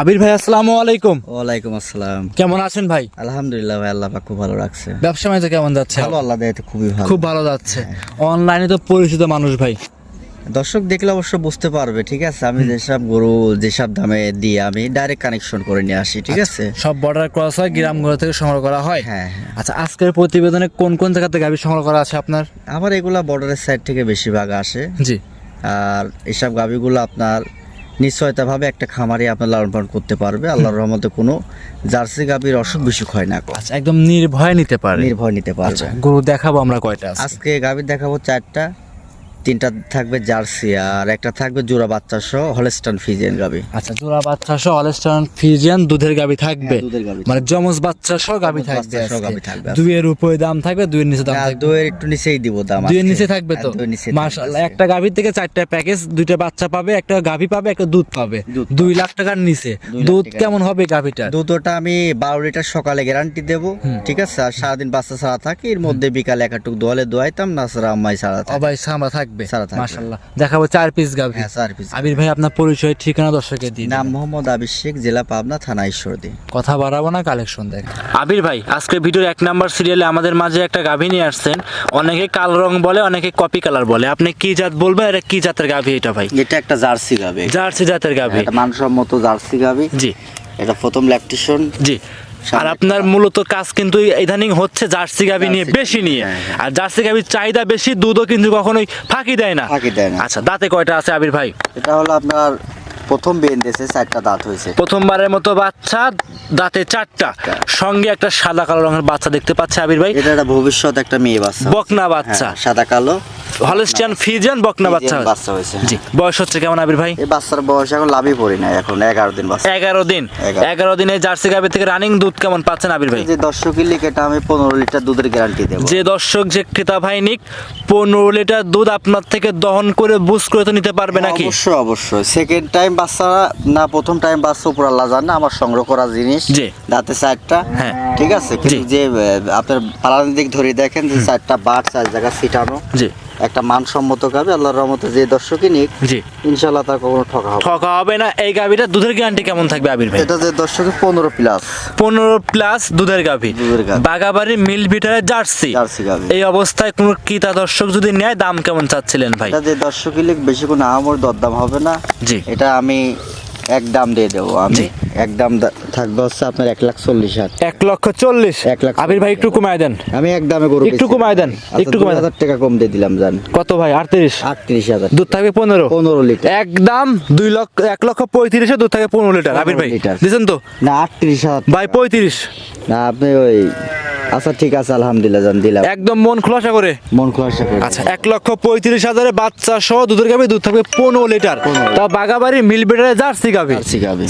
আবির ভাই আসসালামু আলাইকুম। ওয়ালাইকুম আসসালাম। কেমন আছেন ভাই? আলহামদুলিল্লাহ ভাই আল্লাহ পাক খুব ভালো রাখছে। ব্যবসা বাণিজ্য কেমন যাচ্ছে? ভালো আল্লাহ দেয় খুবই ভালো। খুব ভালো যাচ্ছে। অনলাইনে তো পরিচিত মানুষ ভাই। দর্শক দেখলে অবশ্য বুঝতে পারবে ঠিক আছে? আমি যেসব গরু যেসব দামে দিয়ে আমি ডাইরেক্ট কানেকশন করে নিয়ে আসি ঠিক আছে? সব বর্ডার ক্রস হয় গ্রামগুলো থেকে সংগ্রহ করা হয়? হ্যাঁ হ্যাঁ। আচ্ছা আজকের প্রতিবেদনে কোন কোন জায়গা থেকে গাভী সংগ্রহ করা আছে আপনার? আমার এগুলা বর্ডারের সাইড থেকে বেশিরভাগ আসে। জি। আর এসব গাভিগুলো আপনার নিশ্চয়তাভাবে একটা খামারে আপনার লালন পালন করতে পারবে। আল্লাহর রহমতে কোনো জার্সি গাভীর অসুখ বিসুখ হয় না আচ্ছা একদম নির্ভয় নিতে পারে। নির্ভয় নিতে পারবে। আচ্ছা গরু দেখাবো আমরা কয়টা আজকে গাভীর দেখাবো চারটা। তিনটা থাকবে জার্সি আর একটা থাকবে জোড়া বাচ্চা সহ হলেস্টান ফিজিয়ান গাভি আচ্ছা জোড়া বাচ্চা সহ অলস্টান ফিজিয়ান দুধের গাভী থাকবে? হ্যাঁ, দুধের মানে জমজ বাচ্চা সহ জমজ থাকবে সহ। গাভী থাকবে। দুইয়ের উপরে দাম থাকবে দুইয়ের নিচে দাম থাকবে। দইয়ের একটু নিচেই দিব দাম দুইয়ের আজকে। নিচে থাকবে তো? হ্যাঁ, থাকবে মাশাআল্লাহ একটা গাভীর থেকে চারটা প্যাকেজ দুইটা বাচ্চা পাবে একটা গাভী পাবে একটা দুধ পাবে। দুই লাখ টাকার নিচে। দুধ কেমন হবে গাভীটার দুধ ওটা আমি বারো লিটার সকালে গ্যারান্টি দেব ঠিক আছে? আর সারাদিন বাচ্চা ছাড়া থাকে এর মধ্যে বিকালে এক একটু দোয়ালে দোয়াইতাম না সারা আম্মাই ছাড়া থাকে অবাই সামরা থাকবে সারা থাকবে। মাশাআল্লাহ। দেখাবো চার পিস গাভী। হ্যাঁ চার পিস আবির ভাই আপনার পরিচয় ঠিকানা দর্শকে দিন নাম মোহাম্মদ আবির শেখ জেলা পাবনা থানা ঈশ্বরদী। কথা বাড়াবো না কালেকশন দেখ আবির ভাই আজকে ভিডিওর এক নাম্বার সিরিয়ালে আমাদের মাঝে একটা গাভী নিয়ে আসছেন। অনেকে কালো রং বলে অনেকে কপি কালার বলে। আপনি কি জাত বলবেন এটা কি জাতের গাভী এটা ভাই? এটা একটা জার্সি গাবে জার্সি জাতের গাভী। মানসম্মত জার্সি গাবি জি। এটা প্রথম ল্যাকটেশন জি। আর আপনার মূলত কাজ কিন্তু ইদানিং হচ্ছে জার্সি গাভী নিয়ে বেশি নিয়ে। হ্যাঁ, হ্যাঁ। আর জার্সি গাভীর চাহিদা বেশি দুধও কিন্তু কখনোই ফাঁকি দেয় না। ফাঁকি দেয় না। আচ্ছা দাঁতে কয়টা আছে আবির ভাই? এটা হলো আপনার প্রথম বেন দেশে চারটা দাঁত হয়েছে। প্রথমবারের মতো বাচ্চা দাঁতে চারটা। সঙ্গে একটা সাদা কালো রঙের বাচ্চা দেখতে পাচ্ছে আবির ভাই। এটা একটা ভবিষ্যৎ একটা মেয়ে বাচ্চা। বকনা বাচ্চা। হ্যাঁ, সাদা কালো। হলস্টিয়ান ফিজিয়ান বকনা বাচ্চা বাচ্চা হয়েছে। জি বয়স হচ্ছে কেমন আবির ভাই? এই বাচ্চার বয়স এখন লাভই পড়ি না এখন এগারো দিন বাচ্চা। এগারো দিন। এগারো। এগারো দিনে জার্সি গাভি থেকে রানিং দুধ কেমন পাচ্ছেন আবির ভাই? যে দর্শক লিখ এটা আমি পনেরো লিটার দুধের গ্যারান্টি দেবো। যে দর্শক যে ক্রেতা ভাই নিক পনেরো লিটার দুধ আপনার থেকে দহন করে বুস করে তো নিতে পারবে নাকি? অবশ্যই অবশ্যই। সেকেন্ড টাইম বাচ্চা না প্রথম টাইম বাচ্চা উপর আল্লাহ জানে আমার সংগ্রহ করা জিনিস। জি। দাঁতে চারটা। হ্যাঁ। ঠিক আছে? যে আপনার পালানের দিক ধরে দেখেন যে চারটা বাট চার জায়গা ছিটানো। জি। একটা মানসম্মত গাবে আল্লাহর রহমতে যে দর্শকই নিক জি। ইনশাল্লাহ তার কখনো ঠকা হবে ঠকা হবে না। এই গাভিটা দুধের গ্যারান্টি কেমন থাকবে আবির ভাই? এটা যে দর্শকের পনেরো প্লাস পনেরো প্লাস দুধের গাভি দুধের গাভী। বাগাবাড়ি মিল ভিটারের জার্সি। জার্সি গাবে। এই অবস্থায় কোন ক্রেতা দর্শক যদি নেয় দাম কেমন চাচ্ছিলেন ভাই? এটা যে দর্শকই লিখ বেশি কোনো আহামর দরদাম হবে না। জি। এটা আমি এক দাম দিয়ে দেবো আমি। জি। এক দাম থাকবে হচ্ছে আপনার এক লাখ চল্লিশ হাজার। এক লক্ষ চল্লিশ? এক লাখ আবির ভাই একটু কমায় দেন। আমি এক দামে গরু একটু। কমায় দেন, আচ্ছা, একটু কমায় হাজার টাকা কম দিয়ে দিলাম জান। কত ভাই আটত্রিশ? আটত্রিশ হাজার। দুধ থাকবে পনেরো? পনেরো লিটার। একদম দুই লক্ষ এক লক্ষ পঁয়ত্রিশে দুধ থাকে পনেরো লিটার আবির ভাই। লিটার। দিচ্ছেন তো? না আটত্রিশ হাজার ভাই পঁয়ত্রিশ। না আপনি ওই আচ্ছা ঠিক আছে আলহামদুলিল্লাহ জান দিলাম। একদম মন খোলাসা করে। মন খোলাসা করে। আচ্ছা এক লক্ষ পঁয়ত্রিশ হাজারে বাচ্চা সহ দুধের গাভি দুধ থাকবে পনেরো লিটার। তা বাগাবাড়ি মিল বেটারে জার্সি গাভী।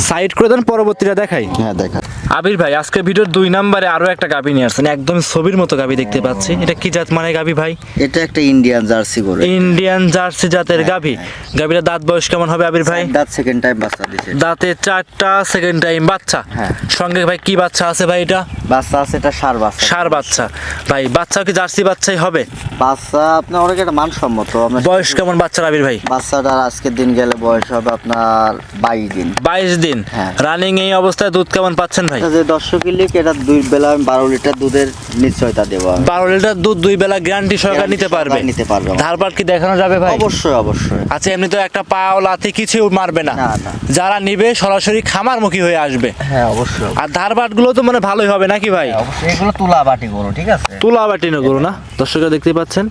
সাইড করে দেন পরবর্তীটা দেখাই। হ্যাঁ দেখা আবির ভাই আজকে ভিডিওর দুই নম্বরে আরও একটা গাভি নিয়ে আসছেন। একদম ছবির মতো গাভি দেখতে পাচ্ছি। এটা কি জাত মানে গাভি ভাই? এটা একটা ইন্ডিয়ান জার্সি করে ইন্ডিয়ান জার্সি জাতের গাভি। গাভিটা দাঁত বয়স কেমন হবে আবির ভাই? দাঁত সেকেন্ড টাইম বাচ্চা দিছে। দাঁতে চারটা সেকেন্ড টাইম বাচ্চা। হ্যাঁ। সঙ্গে ভাই কি বাচ্চা আছে ভাই এটা? বাচ্চা আছে এটা সার বাচ্চা। সার বাচ্চা। ভাই বাচ্চা কি জার্সি বাচ্চাই হবে? বাচ্চা আপনার অনেক একটা মানসম্মত। বয়স কেমন বাচ্চার আবির ভাই? বাচ্চাটার আজকের দিন গেলে বয়স হবে আপনার বাইশ দিন। বাইশ দিন? হ্যাঁ। রানিং এই অবস্থায় দুধ কেমন পাচ্ছেন ভাই? যে দর্শক লিখ এটা দুই বেলা আমি বারো লিটার দুধের নিশ্চয়তা দেবো বারো লিটার দুধ দুই বেলা গ্যারান্টি সহকারে নিতে পারবে। নিতে পারবে। ধারপাট কি দেখানো যাবে ভাই? অবশ্যই অবশ্যই। আচ্ছা এমনি তো একটা পাও লাথি কিছু মারবে না। না, না। যারা নিবে সরাসরি খামারমুখী হয়ে আসবে। হ্যাঁ অবশ্যই। আর ধারবাটগুলো তো মানে ভালোই হবে নাকি ভাই? এগুলো তুলা বাটি করো ঠিক আছে? তুলা বাটি না করো না? দর্শকরা দেখতে পাচ্ছেন?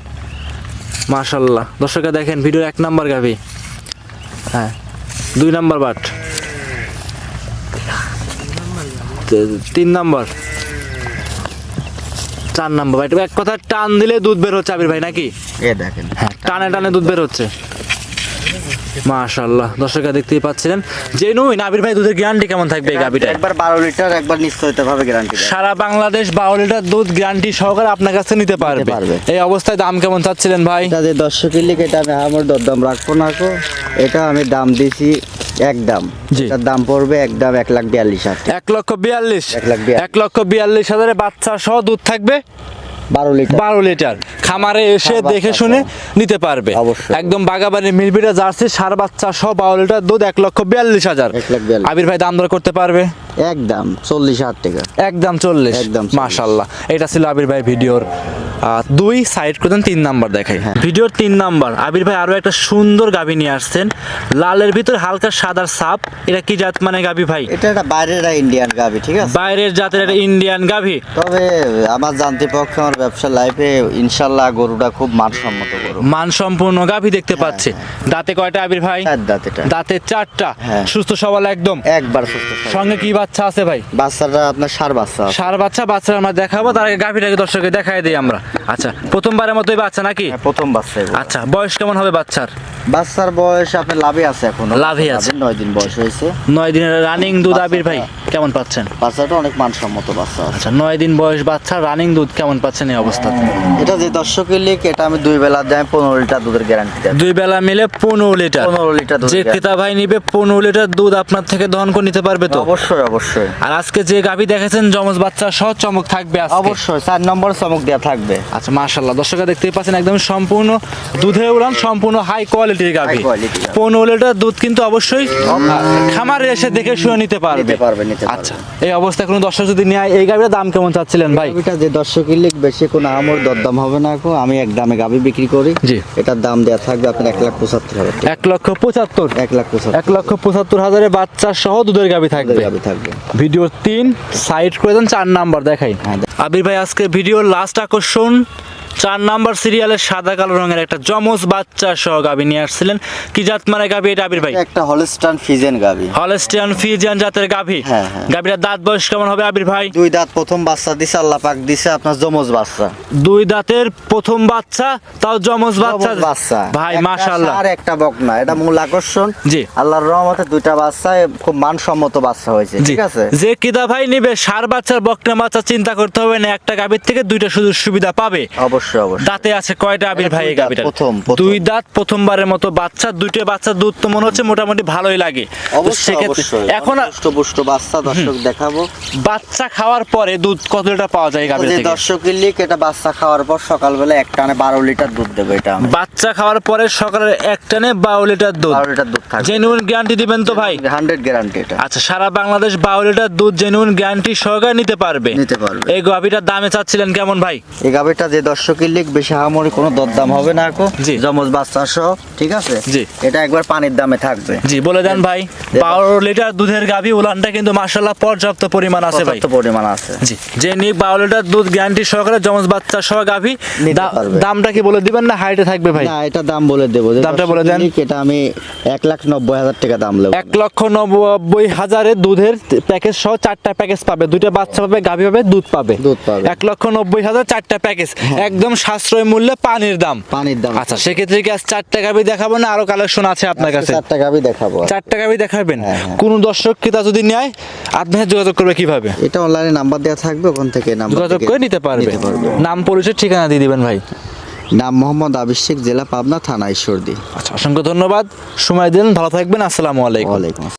মাশাল্লাহ দর্শকরা দেখেন ভিডিও এক নাম্বার গাভি। হ্যাঁ দুই নাম্বার বাট। তিন নাম্বার। চার নাম্বার। ভাই এক কথা টান দিলে দুধ বের হচ্ছে আবির ভাই নাকি? এ দেখেন। হ্যাঁ টানে টানে দুধ বের হচ্ছে। মাশাল্লাহ দর্শকরা দেখতেই পাচ্ছিলেন। যে নই আবির ভাই দুধের গ্যারান্টি কেমন থাকবে এই গাভিটা একবার বারো লিটার একবার নিশ্চয়তা ভাবে গ্যারান্টি সারা বাংলাদেশ বারো লিটার দুধ গ্যারান্টি সহকারে আপনার কাছে নিতে পারবে। এই অবস্থায় দাম কেমন চাচ্ছিলেন ভাই? এটা যে দর্শকের লিখ এটা আমি আমার দরদাম রাখব না কো এটা আমি দাম দিছি এক দাম। জি। এটার দাম পড়বে এক দাম এক লাখ বিয়াল্লিশ হাজার। এক লক্ষ বিয়াল্লিশ। এক লক্ষ বিয়াল্লিশ হাজারে বাচ্চা সহ দুধ থাকবে? বারো লিটার। বারো লিটার। খামারে এসে দেখে শুনে নিতে পারবে। একদম বাগাবাড়ি মিলবিটা জার্সি সার বাচ্চা সহ বারো লিটার দুধ এক লক্ষ বিয়াল্লিশ হাজার। আবির ভাই দাম দর করতে পারবে? একদম চল্লিশ হাজার টাকা। একদম চল্লিশ। একদম। মাশাল্লাহ। এটা ছিল আবির ভাই ভিডিওর দুই সাইড করতেন তিন নাম্বার দেখাই হ্যাঁ। ভিডিওর তিন নাম্বার আবির ভাই আরও একটা সুন্দর গাভী নিয়ে আসছেন। লালের ভিতর হালকা সাদার সাপ। এটা কি জাত মানে গাভী ভাই? এটা একটা বাইরের ইন্ডিয়ান গাবি ঠিক আছে? বাইরের জাতের একটা ইন্ডিয়ান গাভী তবে আমার জানতে পক্ষে আমার ব্যবসা লাইফে ইনশাল্লাহ গরুটা খুব মানসম্মত গরু। মানসম্পন্ন গাভী দেখতে পাচ্ছে। দাঁতে কয়টা আবির ভাই? চার দাঁত এটা দাঁতে চারটা। হ্যাঁ। সুস্থ সবল একদম। একবার সুস্থ সঙ্গে কি বাচ্চা আছে ভাই? বাচ্চাটা আপনার সার বাচ্চা সার বাচ্চা বাচ্চা আমরা দেখাবো। তার আগে গাভীটাকে দর্শকে দেখাই দিই আমরা। আচ্ছা প্রথমবারের মতোই বাচ্চা নাকি? হ্যাঁ, প্রথম বাচ্চা আচ্ছা বয়স কেমন হবে বাচ্চার? বাচ্চার বয়স আপনার লাভে আছে এখন। লাভে আছে। নয় দিন বয়স হয়েছে। নয় দিনের রানিং দুধ আবির ভাই। কেমন পাচ্ছেন? বাচ্চাটা অনেক মানসম্মত বাচ্চা আচ্ছা নয় দিন বয়স বাচ্চা রানিং দুধ কেমন পাচ্ছেন এই অবস্থাতে? এটা যে দর্শকের লিখ এটা আমি দুই বেলা দেয় পনেরো লিটার দুধের গ্যারান্টি দেয়। দুই বেলা মিলে পনেরো লিটার। পনেরো লিটার দুধ যে ক্রেতা ভাই নিবে পনেরো লিটার দুধ আপনার থেকে দহন করে নিতে পারবে তো? অবশ্যই অবশ্যই। আর আজকে যে গাভী দেখেছেন জমজ বাচ্চা সহ চমক থাকবে অবশ্যই চার নম্বর চমক দেওয়া থাকবে। আচ্ছা মাশাল্লাহ দর্শকরা দেখতেই পাচ্ছেন একদম সম্পূর্ণ দুধে উড়ান সম্পূর্ণ হাই কোয়ালিটির গাভী। পনেরো লিটার দুধ কিন্তু অবশ্যই খামারে এসে দেখে শুয়ে নিতে পারবে। নিতে পারবে, নিতে পারবে। আচ্ছা এই অবস্থায় কোনো দর্শক যদি নেয় এই গাভীর দাম কেমন চাচ্ছিলেন ভাই? গাভিটা যে দর্শকের লিখ বেশি কোনো আমর দরদাম হবে না গো। আমি এক দামে গাভি বিক্রি করি। জি। এটার দাম দেওয়া থাকবে আপনার এক লাখ পঁচাত্তর হাজার এক লক্ষ পঁচাত্তর। এক লাখ পঁচাত্তর। এক লক্ষ পঁচাত্তর হাজারের বাচ্চা সহ দুধের গাভী থাকবে। গাভি থাকবে। ভিডিও তিন সাইড করে দেন চার নাম্বার দেখাই। হ্যাঁ, আবির ভাই আজকে ভিডিওর লাস্ট আকর্ষণ চার নাম্বার সিরিয়ালের সাদা কালো রঙের একটা জমজ বাচ্চা সহ গাভী নিয়ে আসছিলেন। কি জাত মানে গাভী এটা আবির ভাই? একটা হলস্টান ফিজেন গাভি হলস্টিয়ান ফিজিয়ান জাতের গাভী হ্যাঁ, হ্যাঁ। গাভীটার দাঁত বয়স কেমন হবে আবির ভাই? দুই দাঁত প্রথম বাচ্চা দিছে আল্লাহ পাক দিছে আপনার জমজ বাচ্চা। দুই দাঁতের প্রথম বাচ্চা তাও জমজ বাচ্চা। বাচ্চা। ভাই মাশাআল্লাহ। আর একটা বকনা। এটা মূল আকর্ষণ। জি। আল্লাহর রহমতে দুইটা বাচ্চা খুব মানসম্মত বাচ্চা হয়েছে ঠিক আছে? যে কিদা ভাই নিবে সার বাচ্চার বকনা বাচ্চা চিন্তা করতে হবে না একটা গাভীর থেকে দুইটা সুযোগ সুবিধা পাবে। অবশ্যই। অবশ্যই দাঁতে আছে কয়টা আবির ভাই দুই এই দাঁত, প্রথম। দুই দাঁত প্রথমবারের মতো বাচ্চা দুইটা বাচ্চা দুধ তো মনে হচ্ছে মোটামুটি ভালোই লাগে। অবশ্যই এখন পুষ্ট বাচ্চা দর্শক দেখাবো। বাচ্চা খাওয়ার পরে দুধ কত লিটার পাওয়া যায় গাভীর থেকে? দর্শকের লিখ এটা বাচ্চা খাওয়ার পর সকালবেলা এক টানে বারো লিটার দুধ দেবে এটা বাচ্চা খাওয়ার পরে সকালের এক টানে বারো লিটার দুধ। বারো লিটার দুধ থাকবে। জেনুইন গ্যারান্টি দিবেন তো ভাই? হান্ড্রেড গ্যারান্টি এটা। আচ্ছা সারা বাংলাদেশ বারো লিটার দুধ জেনুইন গ্যারান্টি সহকারে নিতে পারবে। নিতে পারবে। এই গাভীটার দামে চাচ্ছিলেন কেমন ভাই? এই গাভিটা যে দর্শকের লিখ বেশি হামরি কোনো দরদাম হবে না কো। জমজ বাচ্চা সহ ঠিক আছে? জি। এটা একবার পানির দামে থাকবে। জি বলে দেন ভাই বারো লিটার দুধের গাভী উলানটা কিন্তু মাসাল্লাহ পর্যাপ্ত পরিমাণ আছে ভাই। পর্যাপ্ত পরিমাণ আছে। জি যে নিক বারো লিটার দুধ গ্যারান্টি সহকারে জমজ বাচ্চা সহ গাভী। দামটা কি বলে দিবেন না হাইটে থাকবে ভাই? না এটা দাম বলে দেবো। দামটা বলে দেন। এটা আমি এক লাখ নব্বই হাজার টাকা দাম নেব এক লক্ষ নব্বই হাজারে দুধের প্যাকেজ সহ চারটা প্যাকেজ পাবে। দুইটা বাচ্চা পাবে গাভী পাবে দুধ পাবে। দুধ পাবে। এক লক্ষ নব্বই হাজার চারটা প্যাকেজ একদম সাশ্রয় মূল্যে পানির দাম। পানির দাম। আচ্ছা সেক্ষেত্রে কি আজ চারটা গাভী দেখাবো না আরও কালেকশন আছে আপনার কাছে? চারটা গাভি দেখাবো। চারটা গাভী দেখাবেন? হ্যাঁ, হ্যাঁ। কোন দর্শক ক্রেতা যদি নেয় আপনার সাথে যোগাযোগ করবে কীভাবে? এটা অনলাইনে নাম্বার দেওয়া থাকবে ওখান থেকে নাম্বার যোগাযোগ করে নিতে পারবে। নাম পরিচয় ঠিকানা দিয়ে দিবেন ভাই। নাম মোহাম্মদ শেখ জেলা পাবনা থানা ঈশ্বরদী। আচ্ছা অসংখ্য ধন্যবাদ। সময় দিন ভালো থাকবেন। আসসালামু আলাইকুম।